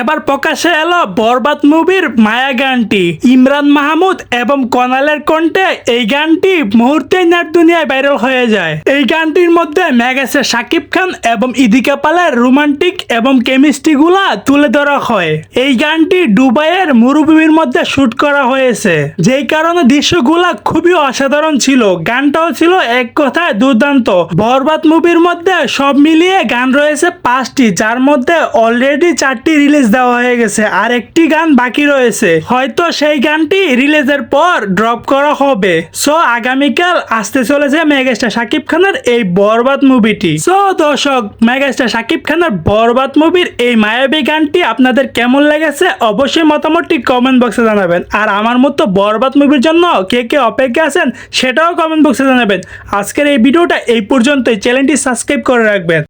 এবার প্রকাশে এলো বরবাদ মুভির মায়া গানটি। ইমরান মাহমুদ এবং কনালের কণ্ঠে এই গানটি মুহূর্তেই নেট দুনিয়ায় ভাইরাল হয়ে যায়। এই গানটির মধ্যে মেগাসে শাকিব খান এবং ইদিকা পালের রোমান্টিক এবং কেমিস্ট্রি গুলা তুলে ধরা হয়। এই গানটি দুবাইয়ের মরুভূমির মধ্যে শুট করা হয়েছে। যেই কারণে দৃশ্যগুলা খুবই অসাধারণ ছিল। গানটাও ছিল এক কথায় দুর্দান্ত। বরবাদ মুভির মধ্যে সব মিলিয়ে গান রয়েছে পাঁচটি, যার মধ্যে অলরেডি চারটি রিলিজ দেওয়া হয়ে গেছে। আর একটি গান বাকি রয়েছে। হয়তো সেই গানটি রিলিজের পর ড্রপ করা হবে। সো আগামীকাল আসতে চলেছে মেগাস্টার শাকিব খানের এই বরবাদ মুভিটি সো দর্শক মেগাস্টার শাকিব খানের বরবাদ মুভির এই মায়াবী গানটি আপনাদের কেমন লেগেছে? অবশ্যই মতামতটি কমেন্ট বক্সে জানাবেন। আর আমার মতো বরবাদ মুভির জন্য কে কে অপেক্ষা আছেন, সেটাও কমেন্ট বক্সে জানাবেন। আজকের এই ভিডিওটা এই পর্যন্তই। চ্যানেলটি সাবস্ক্রাইব করে রাখবেন।